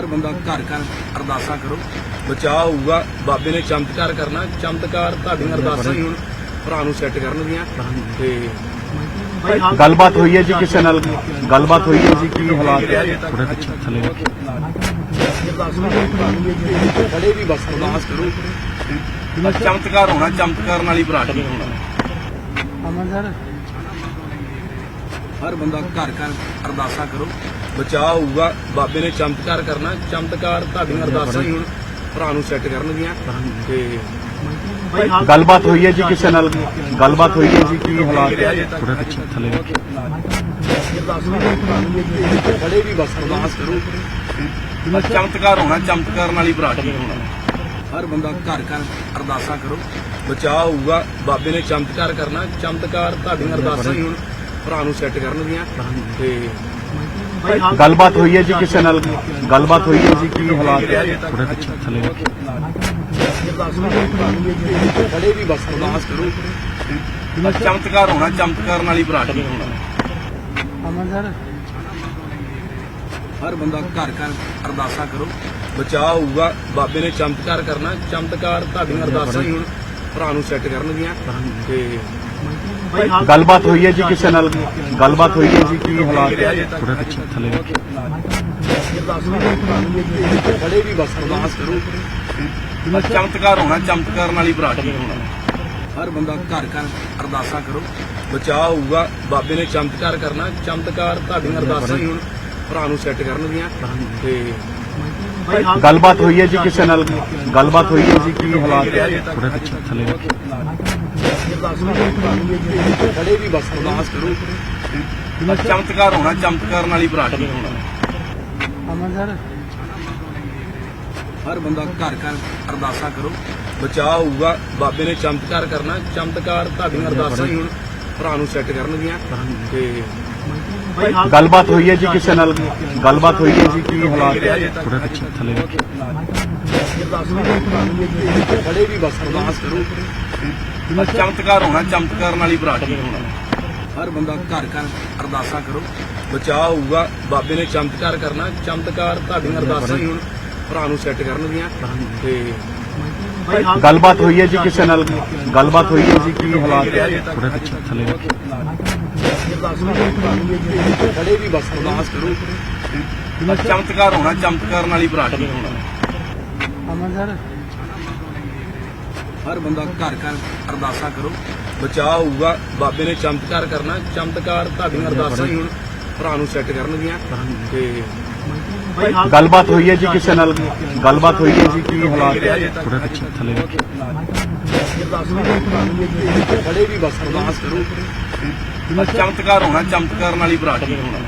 ਹਰ ਬੰਦਾ ਘਰ ਘਰ ਅਰਦਾਸਾਂ ਕਰੋ। ਬਚਾਅ ਹੋਊਗਾ। ਬਾਬੇ ਨੇ ਚਮਤਕਾਰ ਕਰਨਾ। ਚਮਤਕਾਰ ਤੁਹਾਡੀਆਂ ਅਰਦਾਸਾਂ ਹੀ ਹੁਣ ਭਰਾ ਨੂੰ ਸੈੱਟ ਕਰਨਗੀਆਂ। ਤੇ ਗੱਲਬਾਤ ਹੋਈ ਹੈ ਜੀ ਕਿਸੇ ਨਾਲ? ਗੱਲਬਾਤ ਹੋਈ ਹੈ ਜੀ? ਕੀ ਹਾਲਾਤ ਹੈ? ਥੋੜਾ ਪਿੱਛੇ ਥੱਲੇ ਖੜੇ ਵੀ ਬਸ ਅਰਦਾਸ ਕਰੋ। ਚਮਤਕਾਰ ਹੋਣਾ ਚਮਤਕਾਰ ਨਾਲ ਹੀ ਭਰਾ ਠੀਕ ਹੋਣਾ। ਅਮਨ ਸਰ। ਹਰ ਬੰਦਾ ਘਰ ਘਰ ਅਰਦਾਸਾਂ ਕਰੋ। ਬਚਾਅ ਹੋਊਗਾ ਬਾਬੇ ਨੇ ਚਮਤਕਾਰ ਕਰਨਾ। ਚਮਤਕਾਰ ਤੁਹਾਡੀਆਂ ਅਰਦਾਸਾਂ ਹੀ ਹੁਣ ਭਰਾ ਨੂੰ ਸੈੱਟ ਕਰਨਗੀਆਂ। ਤੇ ਗੱਲਬਾਤ ਹੋਈ ਹੈ ਜੀ ਕਿਸੇ ਨਾਲ? ਗੱਲਬਾਤ ਹੋਈ ਹੈ ਜੀ ਕੀ ਹਾਲਾਤ ਹੈ? ਥੋੜਾ ਪਿੱਛੇ ਥੱਲੇ ਖੜੇ ਵੀ ਬਸ ਅਰਦਾਸ ਕਰੋ। ਚਮਤਕਾਰ ਹੋਣਾ ਚਮਤਕਾਰ ਨਾਲ ਹੀ ਭਰਾ ਠੀਕ ਹੋਣਾ। ਹਰ ਬੰਦਾ ਘਰ ਘਰ ਅਰਦਾਸਾਂ ਕਰੋ। ਬਚਾਅ ਹੋਊਗਾ ਬਾਬੇ ਨੇ ਚਮਤਕਾਰ ਕਰਨਾ। ਚਮਤਕਾਰ ਤੁਹਾਡੀਆਂ ਅਰਦਾਸਾਂ ਹੀ ਹੁਣ ਭਰਾ ਨੂੰ ਸੈੱਟ ਕਰਨਗੀਆਂ। ਤੇ ਗੱਲਬਾਤ ਹੋਈ ਹੈ ਜੀ ਕਿਸੇ ਨਾਲ? ਗੱਲਬਾਤ ਹੋਈ ਹੈ ਜੀ ਕੀ ਹਾਲਾਤ ਹੈ? ਥੋੜਾ ਪਿੱਛੇ ਥੱਲੇ ਖੜੇ ਵੀ ਬਸ ਅਰਦਾਸ ਕਰੋ। ਚਮਤਕਾਰ ਹੋਣਾ ਚਮਤਕਾਰ ਨਾਲ ਹੀ ਭਰਾ ਠੀਕ ਹੋਣਾ। ਅਮਨ ਸਰ। ਹਰ ਬੰਦਾ ਘਰ ਘਰ ਅਰਦਾਸਾਂ ਕਰੋ। ਬਚਾਅ ਹੋਊਗਾ ਬਾਬੇ ਨੇ ਚਮਤਕਾਰ ਕਰਨਾ। ਚਮਤਕਾਰ ਤੁਹਾਡੀਆਂ ਅਰਦਾਸਾਂ ਹੀ ਹੁਣ ਭਰਾ ਨੂੰ ਸੈੱਟ ਕਰਨਗੀਆਂ। ਤੇ ਗੱਲਬਾਤ ਹੋਈ ਹੈ ਜੀ ਕਿਸੇ ਨਾਲ? ਗੱਲਬਾਤ ਹੋਈ ਹੈ ਜੀ ਕੀ ਹਾਲਾਤ ਹੈ? ਥੋੜਾ ਪਿੱਛੇ ਥੱਲੇ ਖੜੇ ਵੀ ਬਸ ਅਰਦਾਸ ਕਰੋ। ਚਮਤਕਾਰ ਹੋਣਾ ਚਮਤਕਾਰ ਨਾਲ ਹੀ ਠੀਕ ਹੋਣਾ। ਹਰ ਬੰਦਾ ਘਰ ਘਰ ਅਰਦਾਸਾਂ ਕਰੋ। ਬਚਾਅ ਹੋਊਗਾ ਬਾਬੇ ਨੇ ਚਮਤਕਾਰ ਕਰਨਾ। ਚਮਤਕਾਰ ਤੁਹਾਡੀਆਂ ਅਰਦਾਸਾਂ ਹੀ ਹੁਣ ਭਰਾ ਨੂੰ ਸੈੱਟ ਕਰਨਗੀਆਂ। ਤੇ ਗੱਲਬਾਤ ਹੋਈ ਹੈ ਜੀ ਕਿਸੇ ਨਾਲ? ਗੱਲਬਾਤ ਹੋਈ ਹੈ ਜੀ ਕੀ ਹਾਲਾਤ ਹੈ? ਥੋੜਾ ਪਿੱਛੇ ਥੱਲੇ ਖੜੇ ਵੀ ਬਸ ਅਰਦਾਸ ਕਰੋ। ਚਮਤਕਾਰ ਹੋਣਾ ਚਮਤਕਾਰ ਨਾਲ ਹੀ ਠੀਕ ਹੋਣਾ। ਅਮਨ ਸਰ ਹਰ ਬੰਦਾ ਘਰ ਘਰ ਅਰਦਾਸਾਂ ਕਰੋ। ਬਚਾਅ ਹੋਊਗਾ। ਬਾਬੇ ਨੇ ਚਮਤਕਾਰ ਕਰਨਾ। ਚਮਤਕਾਰ ਤੁਹਾਡੀਆਂ ਅਰਦਾਸਾਂ ਹੀ ਹੁਣ ਭਰਾ ਨੂੰ ਸੈੱਟ ਕਰਨਗੀਆਂ। ਤੇ ਗੱਲਬਾਤ ਹੋਈ ਹੈ ਜੀ ਕਿਸੇ ਨਾਲ? ਗੱਲਬਾਤ ਹੋਈ ਹੈ ਜੀ? ਕੀ ਹਾਲਾਤ? ਹੈ ਥੋੜਾ ਪਿੱਛੇ ਥੱਲੇ ਖੜੇ ਵੀ ਬਸ ਅਰਦਾਸ ਕਰੋ। ਚਮਤਕਾਰ ਹੋਣਾ ਚਮਤਕਾਰ ਨਾਲ ਹੀ ਠੀਕ ਹੋਣਾ। ਹਰ ਬੰਦਾ ਘਰ ਘਰ ਅਰਦਾਸਾਂ ਕਰੋ। ਬਚਾਅ ਹੋਊਗਾ। ਬਾਬੇ ਨੇ ਚਮਤਕਾਰ ਕਰਨਾ। ਚਮਤਕਾਰ ਤੁਹਾਡੀਆਂ ਅਰਦਾਸਾਂ ਹੀ ਹੁਣ ਭਰਾ ਨੂੰ ਸੈੱਟ ਕਰਨਗੀਆਂ। ਤੇ ਗੱਲਬਾਤ ਹੋਈ ਹੈ ਜੀ ਕਿਸੇ ਨਾਲ? ਗੱਲਬਾਤ ਹੋਈ ਹੈ ਜੀ ਕੀ ਹਾਲਾਤ? ਹੈ ਥੋੜਾ ਪਿੱਛੇ ਥੱਲੇ ਖੜੇ ਵੀ ਬਸ ਅਰਦਾਸ ਕਰੋ। ਚਮਤਕਾਰ ਹੋਣਾ ਚਮਤਕਾਰ ਨਾਲ ਹੀ ਠੀਕ ਹੋਣਾ। ਅਮਨ ਸਰ ਹਰ ਬੰਦਾ ਘਰ ਘਰ ਅਰਦਾਸਾਂ ਕਰੋ। ਬਚਾਅ ਹੋਊਗਾ। ਬਾਬੇ ਨੇ ਚਮਤਕਾਰ ਕਰਨਾ। ਚਮਤਕਾਰ ਤੁਹਾਡੀਆਂ ਅਰਦਾਸਾਂ ਹੀ ਹੁਣ ਭਰਾ ਨੂੰ ਸੈੱਟ ਕਰਨਗੀਆਂ। ਤੇ ਗੱਲਬਾਤ ਹੋਈ ਹੈ ਜੀ ਕਿਸੇ ਨਾਲ? ਗੱਲਬਾਤ ਹੋਈ ਹੈ ਜੀ? ਕੀ ਹਾਲਾਤ? ਹੈ ਥੋੜਾ ਪਿੱਛੇ ਥੱਲੇ ਖੜੇ ਵੀ ਬਸ ਅਰਦਾਸ ਕਰੋ। ਚਮਤਕਾਰ ਹੋਣਾ ਚਮਤਕਾਰ ਨਾਲ ਹੀ ਭਰਾ ਠੀਕ ਹੋਣਾ।